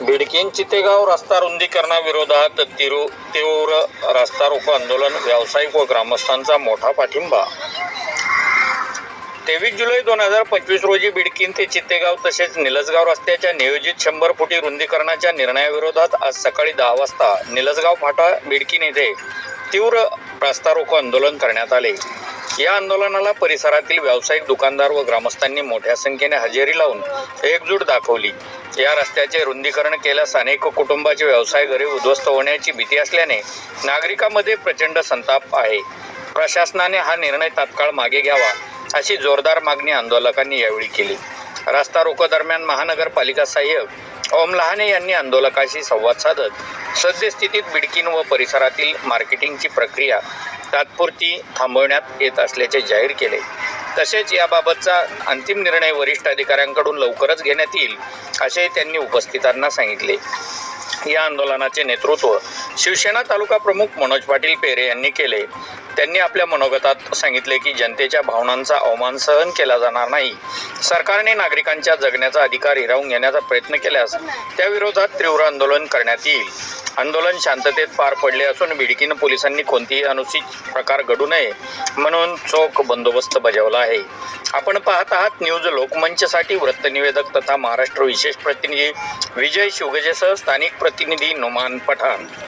बिडकीन चितेगाव रस्ता रुंदीकरणाविरोधात तिरु तीव्र रस्ता रोको आंदोलन व्यावसायिक व ग्रामस्थांचा मोठा पाठिंबा. तेवीस जुलै दोन हजार पंचवीस रोजी बिडकीन ते चित्तेगाव तसेच निलसगाव रस्त्याच्या नियोजित शंभर फुटी रुंदीकरणाच्या निर्णयाविरोधात आज सकाळी दहा वाजता निलसगाव फाटा बिडकीन येथे तीव्र रस्ता रोको आंदोलन करण्यात आले. या आंदोलनाला परिसरातील व्यावसायिक दुकानदार व ग्रामस्थांनी मोठ्या संख्येने हजेरी लावून एकजूट दाखवली. या रस्त्याचे रुंदीकरण केल्यास अनेक कुटुंबाचे व्यवसाय घरे उद्ध्वस्त होण्याची भीती असल्याने नागरिकांमध्ये प्रचंड संताप आहे. प्रशासनाने हा निर्णय तात्काळ मागे घ्यावा अशी जोरदार मागणी आंदोलकांनी यावेळी केली. रस्ता रोको दरम्यान महानगरपालिका सहाय्यक ओम लहाने यांनी आंदोलकाशी संवाद साधत सद्यस्थितीत बिडकीन व परिसरातील मार्केटिंगची प्रक्रिया तात्पुरती थांबवण्यात येत असल्याचे जाहीर केले. तसेच याबाबतचा अंतिम निर्णय वरिष्ठ अधिकाऱ्यांकडून लवकरच घेण्यात येईल असे त्यांनी उपस्थितांना सांगितले. या आंदोलनाचे नेतृत्व शिवसेना तालुका प्रमुख मनोज पाटील पेरे यांनी केले. त्यांनी आपल्या मनोगतात सांगितले की जनतेच्या भावनांचा अवमान सहन केला जाणार नाही. सरकारने नागरिकांच्या जगण्याचा अधिकार हिरावून घेण्याचा प्रयत्न केल्यास त्याविरोधात तीव्र आंदोलन करण्यात येईल. आंदोलन शांततेत पार पडले असून बिडकीन पोलिसांनी कोणतीही अनुचित प्रकार घडू नये म्हणून चोख बंदोबस्त बजावला आहे. आपण पाहत आहात न्यूज लोकमंचसाठी वृत्तनिवेदक तथा महाराष्ट्र विशेष प्रतिनिधी विजय शिवगजेसह स्थानिक प्रतिनिधी नुमान पठाण.